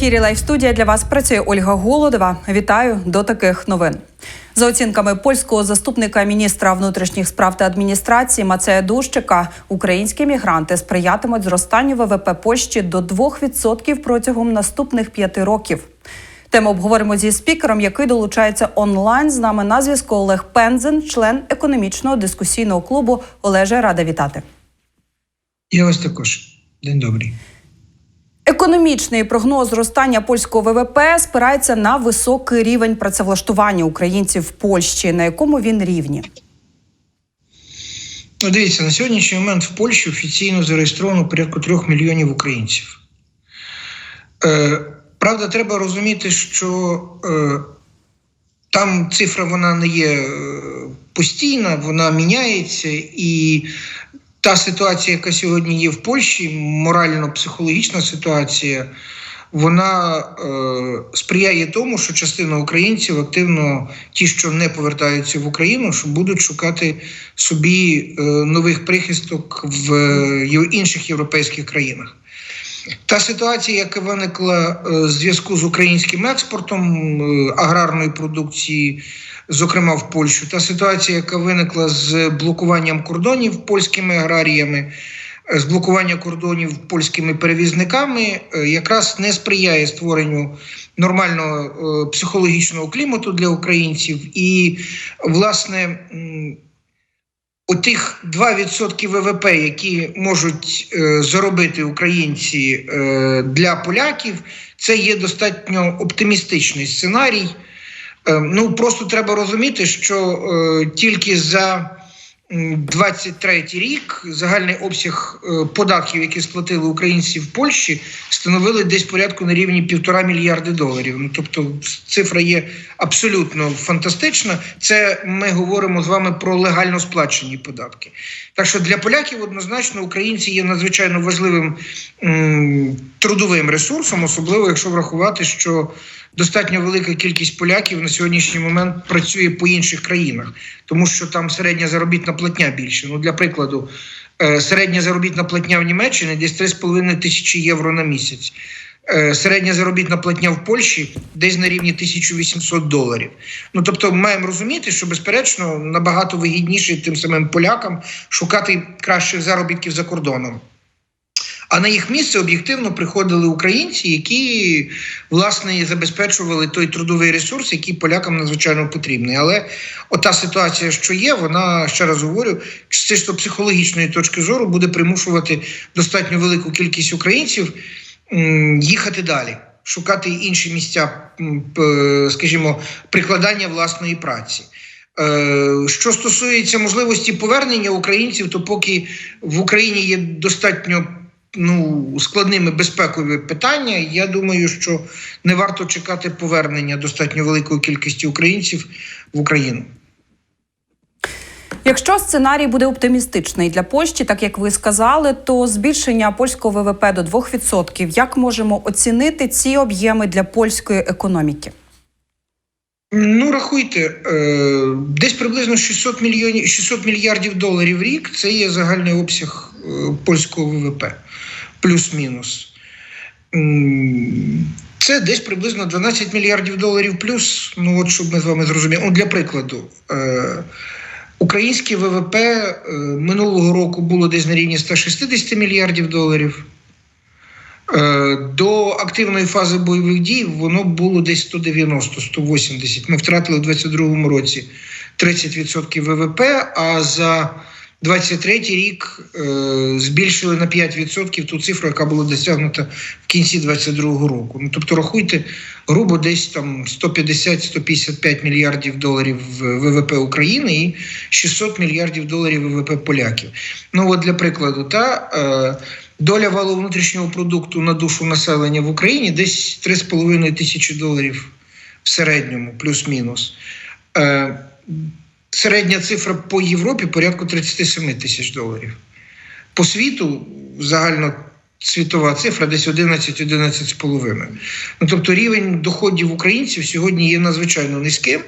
ефірі Лайф студія для вас працює Ольга Голодова. Вітаю до таких новин. За оцінками польського заступника міністра внутрішніх справ та адміністрації Мацея Дущика, українські мігранти сприятимуть зростанню ВВП Польщі до 2% протягом наступних п'яти років. Тему обговоримо зі спікером, який долучається онлайн. З нами на зв'язку Олег Пензен, член економічного дискусійного клубу. Олеже, рада вітати. Я вас також. День добрий. Економічний прогноз зростання польського ВВП спирається на високий рівень працевлаштування українців в Польщі. На якому він рівні? Ну, дивіться, на сьогоднішній момент в Польщі офіційно зареєстровано порядку трьох мільйонів українців. Е, правда, треба розуміти, що е, там цифра вона не є е, постійна, вона міняється, і та ситуація, яка сьогодні є в Польщі, морально-психологічна ситуація, вона е, сприяє тому, що частина українців активно, ті, що не повертаються в Україну, що будуть шукати собі е, нових прихисток в е, інших європейських країнах. Та ситуація, яка виникла е, в зв'язку з українським експортом е, аграрної продукції, зокрема в Польщу, та ситуація, яка виникла з блокуванням кордонів польськими аграріями, з блокування кордонів польськими перевізниками, е, якраз не сприяє створенню нормального е, психологічного клімату для українців. І, власне, м, Отих 2% ВВП, які можуть е, заробити українці е, для поляків, це є достатньо оптимістичний сценарій. Е, ну просто треба розуміти, що е, тільки за 23 рік загальний обсяг е, податків, які сплатили українці в Польщі, становили десь порядку на рівні півтора мільярди доларів. Ну тобто, цифра є абсолютно фантастична. Це ми говоримо з вами про легально сплачені податки. Так що для поляків однозначно українці є надзвичайно важливим м, трудовим ресурсом, особливо якщо врахувати, що достатньо велика кількість поляків на сьогоднішній момент працює по інших країнах, тому що там середня заробітна платня більше. Ну для прикладу, е, середня заробітна платня в Німеччині десь 3,5 тисячі євро на місяць. Е, Середня заробітна платня в Польщі десь на рівні 1800 доларів. Ну тобто, маємо розуміти, що безперечно набагато вигідніше тим самим полякам шукати кращих заробітків за кордоном. А на їх місце об'єктивно приходили українці, які власне забезпечували той трудовий ресурс, який полякам надзвичайно потрібний. Але ота ситуація, що є, вона ще раз говорю, з чисто психологічної точки зору буде примушувати достатньо велику кількість українців їхати далі. Шукати інші місця, скажімо, прикладання власної праці. Е, Що стосується можливості повернення українців, то поки в Україні є достатньо ну, складними безпекові питання, я думаю, що не варто чекати повернення достатньо великої кількості українців в Україну. Якщо сценарій буде оптимістичний для Польщі, так як ви сказали, то збільшення польського ВВП до 2%, як можемо оцінити ці об'єми для польської економіки? Ну, рахуйте, е, десь приблизно 600 мільйонів 600 мільярдів доларів рік це є загальний обсяг е, польського ВВП, плюс-мінус. Це десь приблизно 12 мільярдів доларів плюс. Ну, от щоб ми з вами зрозуміли. Ну, для прикладу, е, українське ВВП минулого року було десь на рівні 160 мільярдів доларів. Е, До активної фази бойових дій воно було десь 190-180. Ми втратили в 2022 році 30% ВВП, а за 23 рік е, збільшили на 5% ту цифру, яка була досягнута в кінці 2022 року. Ну тобто, рахуйте, грубо десь там 150-155 мільярдів доларів ВВП України і 600 мільярдів доларів ВВП поляків. Ну от для прикладу, та е, доля валового внутрішнього продукту на душу населення в Україні десь 3,5 тисячі доларів в середньому, плюс-мінус. Е, середня цифра по Європі порядку 37 тисяч доларів. По світу загально світова цифра десь 11-11,5. Ну, тобто рівень доходів українців сьогодні є надзвичайно низьким.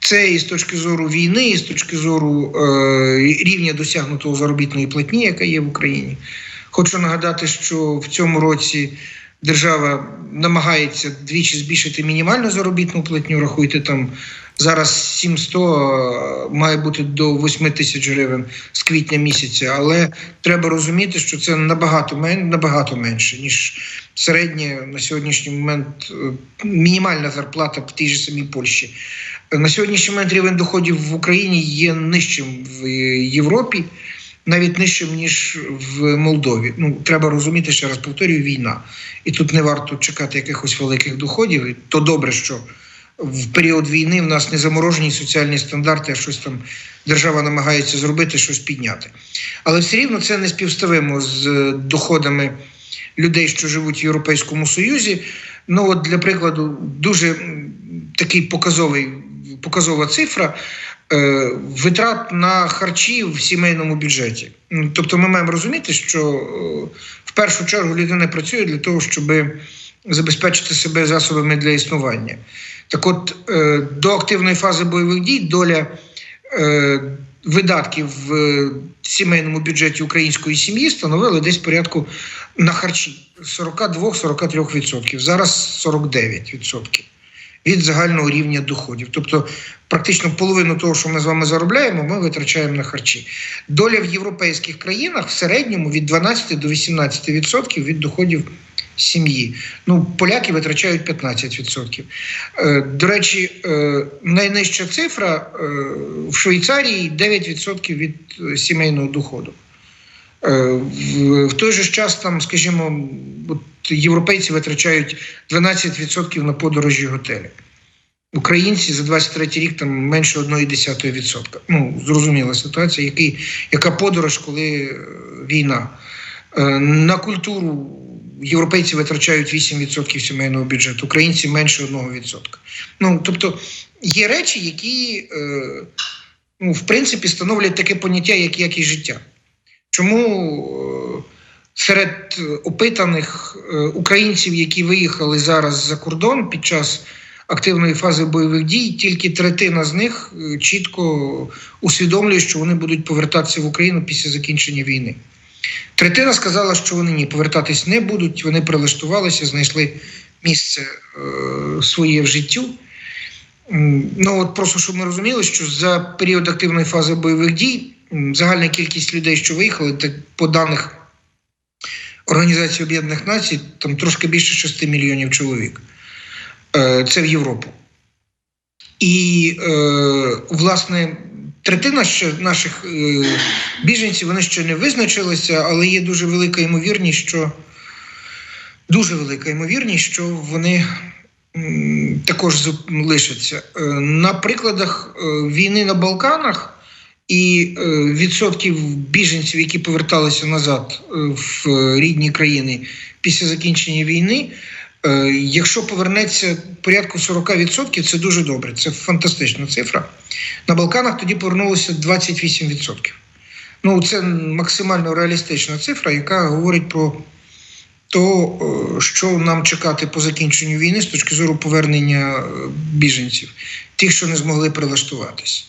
Це і з точки зору війни, і з точки зору е, рівня досягнутого заробітної платні, яка є в Україні. Хочу нагадати, що в цьому році держава намагається двічі збільшити мінімальну заробітну платню, рахуйте там. Зараз 700 має бути до 8 тисяч гривень з квітня місяця, але треба розуміти, що це набагато мен, набагато менше, ніж середня на сьогоднішній момент е, мінімальна зарплата в тій же самій Польщі. На сьогоднішній момент рівень доходів в Україні є нижчим в Європі, навіть нижчим ніж в Молдові. Ну треба розуміти, ще раз повторюю, війна. І тут не варто чекати якихось великих доходів. І то добре, що в період війни в нас не заморожені соціальні стандарти, а щось там держава намагається зробити, щось підняти. Але все рівно це не співставимо з е, доходами людей, що живуть в Європейському Союзі. Ну, от для прикладу, дуже такий показовий, показова цифра е, витрат на харчі в сімейному бюджеті. Тобто, ми маємо розуміти, що е, в першу чергу людина працює для того, щоб забезпечити себе засобами для існування. Так от, е, до активної фази бойових дій доля видатків в сімейному бюджеті української сім'ї становила десь порядку на харчі 42-43%. Зараз 49% від загального рівня доходів. Тобто, практично половину того, що ми з вами заробляємо, ми витрачаємо на харчі. Доля в європейських країнах в середньому від 12 до 18% від доходів сім'ї. Ну, поляки витрачають 15%. Е, До речі, е, найнижча цифра е, в Швейцарії 9% від сімейного доходу. В той же час, там, скажімо, от європейці витрачають 12% на подорожі готелі. Українці за 23 рік там менше 1,1%. Ну, зрозуміла ситуація, який, яка подорож, коли е, війна. Е, На культуру європейці витрачають 8% сімейного бюджету, українці менше 1%. Ну, тобто є речі, які, е, ну, в принципі, становлять таке поняття, як якість життя. Чому серед опитаних е, українців, які виїхали зараз за кордон під час активної фази бойових дій, тільки третина з них е, чітко усвідомлює, що вони будуть повертатися в Україну після закінчення війни. Третина сказала, що вони ні, повертатись не будуть. Вони прилаштувалися, знайшли місце е, своє в життю. Ну от просто щоб ми розуміли, що за період активної фази бойових дій загальна кількість людей, що виїхали, так по даних Організації Об'єднаних Націй, там трошки більше 6 мільйонів чоловік. Е, Це в Європу. І, е, власне, третина наших е, біженців вони ще не визначилися, але є дуже велика ймовірність, що дуже велика ймовірність, що вони також лишаться. На прикладах війни на Балканах і е, відсотків біженців, які поверталися назад е, в рідні країни після закінчення війни. Е, Якщо повернеться порядку 40%, це дуже добре. Це фантастична цифра. На Балканах тоді повернулося 28%. Ну, це максимально реалістична цифра, яка говорить про то, е, що нам чекати по закінченню війни з точки зору повернення біженців, тих, що не змогли прилаштуватись.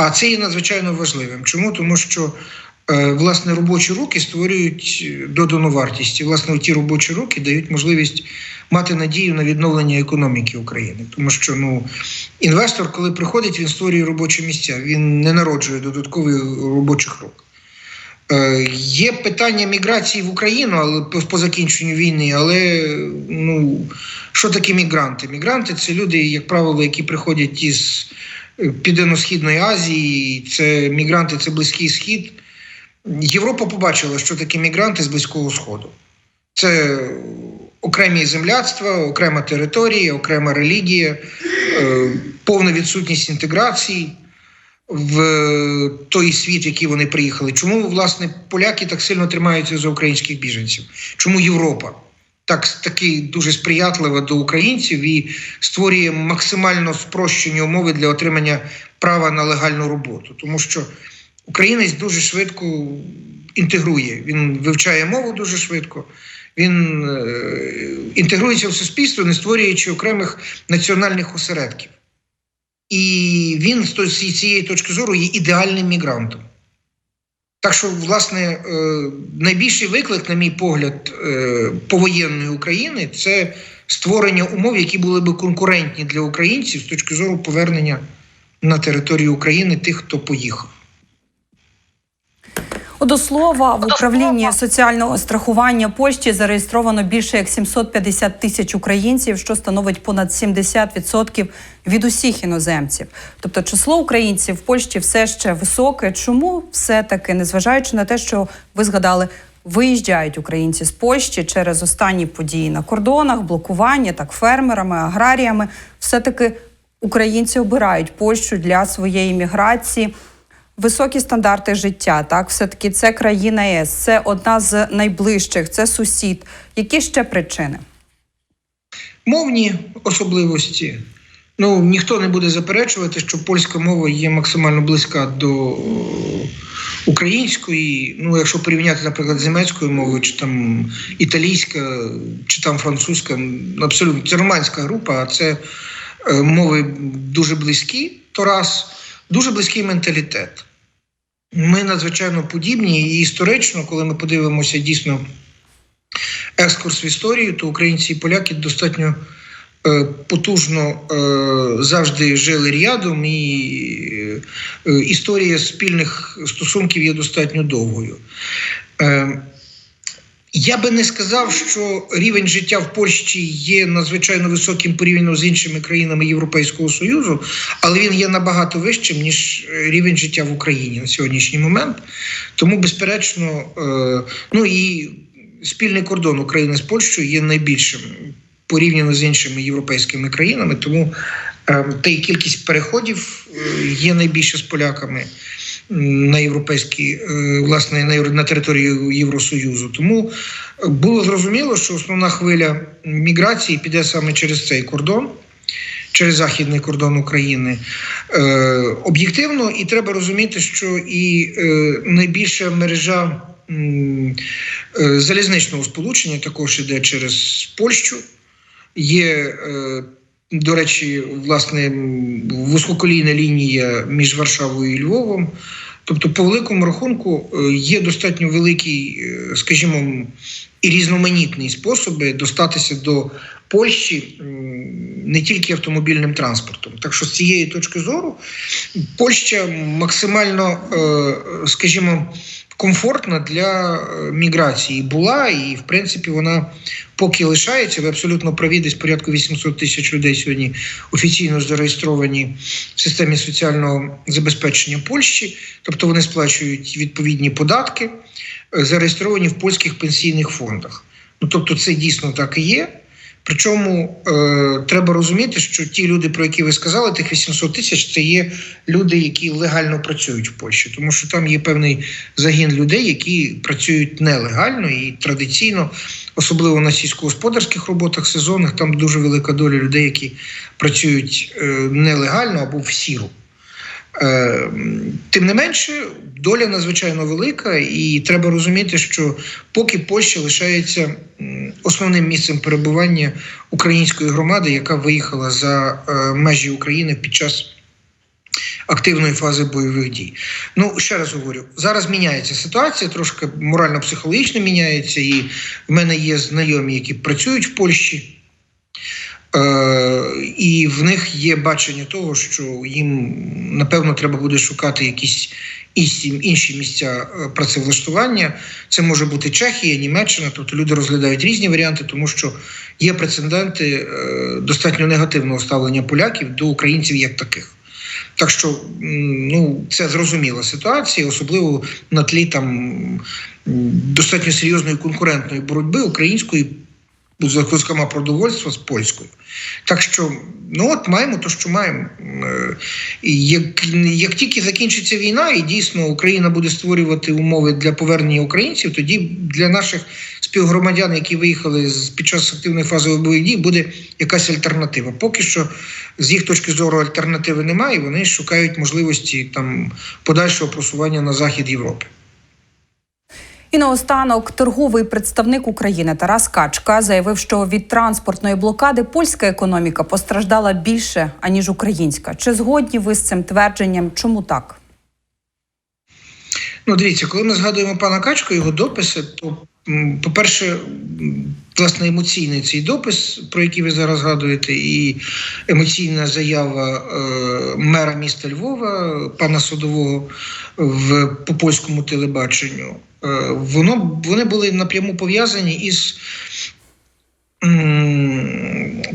А це є надзвичайно важливим. Чому? Тому що е, власне робочі руки створюють е, додану вартість. І власне ті робочі руки дають можливість мати надію на відновлення економіки України. Тому що ну, інвестор, коли приходить, він створює робочі місця, він не народжує додаткових робочих рук. Е, Є питання міграції в Україну, але по, закінченню війни. Але ну що таке мігранти? Мігранти це люди, як правило, які приходять із Південно-Східної Азії. Це мігранти, це Близький Схід. Європа побачила, що таке мігранти з Близького Сходу. Це окремі земляцтва, окрема територія, окрема релігія, е, повна відсутність інтеграції в той світ, в який вони приїхали. Чому власне поляки так сильно тримаються за українських біженців? Чому Європа так таки дуже сприятлива до українців і створює максимально спрощені умови для отримання права на легальну роботу? Тому що українець дуже швидко інтегрує, він вивчає мову дуже швидко. Він е, інтегрується в суспільство, не створюючи окремих національних осередків. І він з цієї точки зору є ідеальним мігрантом. Так що, власне, е, найбільший виклик, на мій погляд, е, повоєнної України це створення умов, які були би конкурентні для українців з точки зору повернення на територію України тих, хто поїхав. До слова, в управлінні соціального страхування Польщі зареєстровано більше як 750 тисяч українців, що становить понад 70% від усіх іноземців. Тобто, число українців в Польщі все ще високе. Чому все таки, незважаючи на те, що ви згадали, виїжджають українці з Польщі через останні події на кордонах, блокування, так фермерами, аграріями, все таки українці обирають Польщу для своєї міграції високі стандарти життя. Так, все таки це країна ЄС, це одна з найближчих, це сусід. Які ще причини? Мовні особливості. Ну, ніхто не буде заперечувати, що польська мова є максимально близька до е, української. Ну, якщо порівняти, наприклад, з німецькою мовою, чи там італійська, чи там французька, абсолютно це романська група, а це е, мови дуже близькі, то раз, дуже близький менталітет. Ми надзвичайно подібні, і історично, коли ми подивимося дійсно екскурс в історію, то українці і поляки достатньо е, потужно е, завжди жили рядом, і е, історія спільних стосунків є достатньо довгою. Е, я би не сказав, що рівень життя в Польщі є надзвичайно високим порівняно з іншими країнами Європейського Союзу, але він є набагато вищим, ніж рівень життя в Україні на сьогоднішній момент. Тому, безперечно, е, ну і спільний кордон України з Польщею є найбільшим порівняно з іншими європейськими країнами. Тому е, та й кількість переходів е, є найбільше з поляками на європейські, е, власне, на, на території Євросоюзу. Тому е, було зрозуміло, що основна хвиля міграції піде саме через цей кордон. Через західний кордон України е, об'єктивно, і треба розуміти, що і е, найбільша мережа е, залізничного сполучення також іде через Польщу. Є, е, до речі, власне м, вузькоколійна лінія між Варшавою і Львовом. Тобто, по великому рахунку, е, є достатньо великий, е, скажімо, і різноманітні способи достатися до Польщі не тільки автомобільним транспортом. Так що з цієї точки зору Польща максимально, е, скажімо, комфортна для е, міграції була, і в принципі вона поки лишається. Ви абсолютно праві, десь порядку 800 тисяч людей сьогодні офіційно зареєстровані в системі соціального забезпечення Польщі, тобто вони сплачують відповідні податки, е, зареєстровані в польських пенсійних фондах. Ну тобто, це дійсно так і є. Причому е, треба розуміти, що ті люди, про які ви сказали, тих 800 тисяч, це є люди, які легально працюють в Польщі, тому що там є певний загін людей, які працюють нелегально і традиційно, особливо на сільськогосподарських роботах сезонних, там дуже велика доля людей, які працюють е, нелегально або в сіру. Е, Тим не менше, доля надзвичайно велика, і треба розуміти, що поки Польща лишається основним місцем перебування української громади, яка виїхала за е, межі України під час активної фази бойових дій. Ну ще раз говорю, зараз міняється ситуація, трошки морально-психологічно міняється, і в мене є знайомі, які працюють в Польщі. Е, і в них є бачення того, що їм напевно треба буде шукати якісь інші, місця е, працевлаштування. Це може бути Чехія, Німеччина, тобто люди розглядають різні варіанти, тому що є прецеденти е, достатньо негативного ставлення поляків до українців як таких. Так що ну, це зрозуміла ситуація, особливо на тлі там достатньо серйозної конкурентної боротьби української зокрема продовольства з польською. Так що, ну от маємо то, що маємо. Е, І як, як тільки закінчиться війна, і дійсно Україна буде створювати умови для повернення українців, тоді для наших співгромадян, які виїхали під час активної фази бойових дій, буде якась альтернатива. Поки що, з їх точки зору, альтернативи немає. Вони шукають можливості там подальшого просування на захід Європи. І наостанок торговий представник України Тарас Качка заявив, що від транспортної блокади польська економіка постраждала більше аніж українська. Чи згодні ви з цим твердженням? Чому так? Ну, дивіться, коли ми згадуємо пана Качка, його дописи, то, по-перше, власне, емоційний цей допис, про який ви зараз згадуєте, і емоційна заява е, мера міста Львова, пана Садового в по польському телебаченню, воно, вони були напряму пов'язані із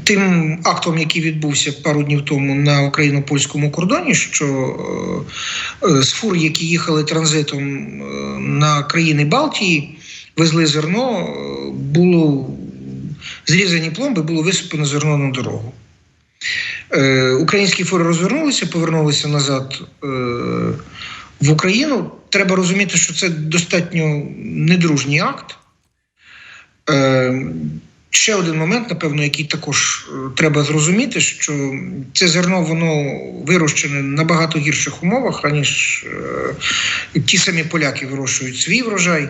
тим актом, який відбувся пару днів тому на україно-польському кордоні, що е, е, з фур, які їхали транзитом е, на країни Балтії, везли зерно, е, було зрізані пломби, було висипано зерно на дорогу. Е, Українські фури розвернулися, повернулися назад е, в Україну. Треба розуміти, що це достатньо недружній акт. Е, Ще один момент, напевно, який також е, треба зрозуміти, що це зерно воно вирощене на набагато гірших умовах, аніж е, ті самі поляки вирощують свій врожай.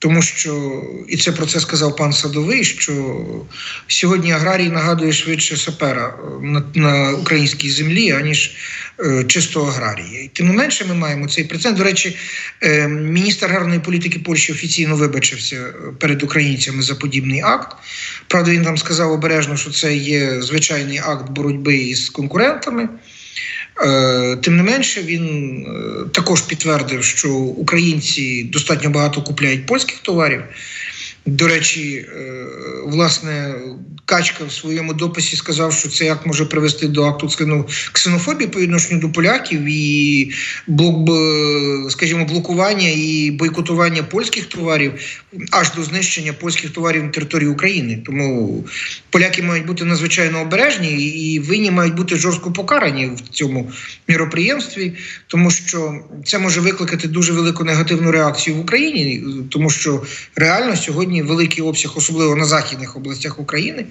Тому що, і це про це сказав пан Садовий, що сьогодні аграрій нагадує швидше сапера е, на, на українській землі, аніж е, чисто аграрія. І тим не менше, ми маємо цей прецедент. До речі, е, міністр аграрної політики Польщі офіційно вибачився е, перед українцями за подібний акт. Правда, він там сказав обережно, що це є звичайний акт боротьби із конкурентами. Е, Тим не менше, він е, також підтвердив, що українці достатньо багато купляють польських товарів. До речі, е, власне, Качка в своєму дописі сказав, що цей акт може привести до акту ксено- ксенофобії по відношенню до поляків і блок, скажімо, блокування і бойкотування польських товарів аж до знищення польських товарів на території України. Тому поляки мають бути надзвичайно обережні і винні мають бути жорстко покарані в цьому міроприємстві, тому що це може викликати дуже велику негативну реакцію в Україні, тому що реально сьогодні великий обсяг, особливо на західних областях України,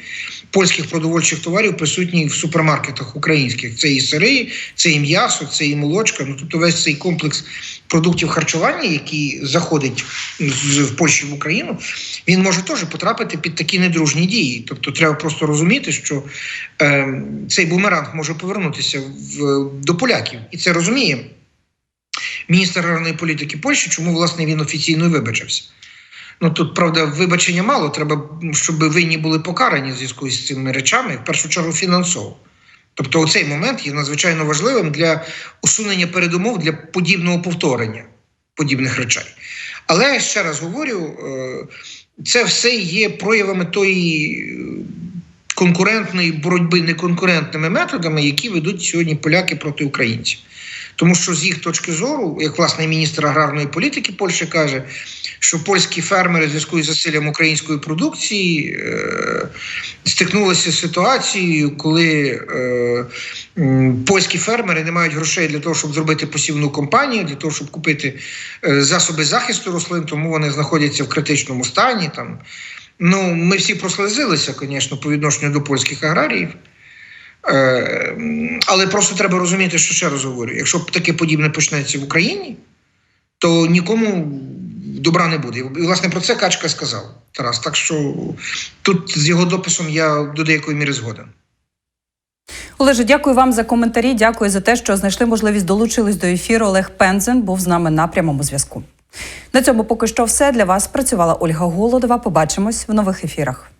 польських продовольчих товарів присутній в супермаркетах українських. Це і сири, це і м'ясо, це і молочка. Ну тобто весь цей комплекс продуктів харчування, який заходить з Польщі в Україну, він може теж потрапити під такі недружні дії. Тобто, треба просто розуміти, що е, цей бумеранг може повернутися в, до поляків, і це розуміє міністр аграрної політики Польщі, чому власне він офіційно вибачився. Ну тут правда вибачення мало. Треба, щоб винні були покарані в зв'язку з цими речами, в першу чергу фінансово. Тобто, оцей момент є надзвичайно важливим для усунення передумов для подібного повторення подібних речей. Але ще раз говорю, е, це все є проявами тої е, конкурентної боротьби неконкурентними методами, які ведуть сьогодні поляки проти українців. Тому що з їх точки зору, як власне міністр аграрної політики Польщі каже, що польські фермери в зв'язку із засиллям української продукції е, стикнулися з ситуацією, коли е, польські фермери не мають грошей для того, щоб зробити посівну кампанію, для того, щоб купити е, засоби захисту рослин, тому вони знаходяться в критичному стані. Там. Ну, ми всі прослезилися, звісно, по відношенню до польських аграріїв. Е, м, але просто треба розуміти, що ще раз говорю: якщо таке подібне почнеться в Україні, то нікому добра не буде. І власне про це Качка сказав Тарас. Так що тут з його дописом я до деякої міри згоден. Олеже, дякую вам за коментарі. Дякую за те, що знайшли можливість долучились до ефіру. Олег Пензен був з нами на прямому зв'язку. На цьому поки що все для вас працювала Ольга Голодова. Побачимось в нових ефірах.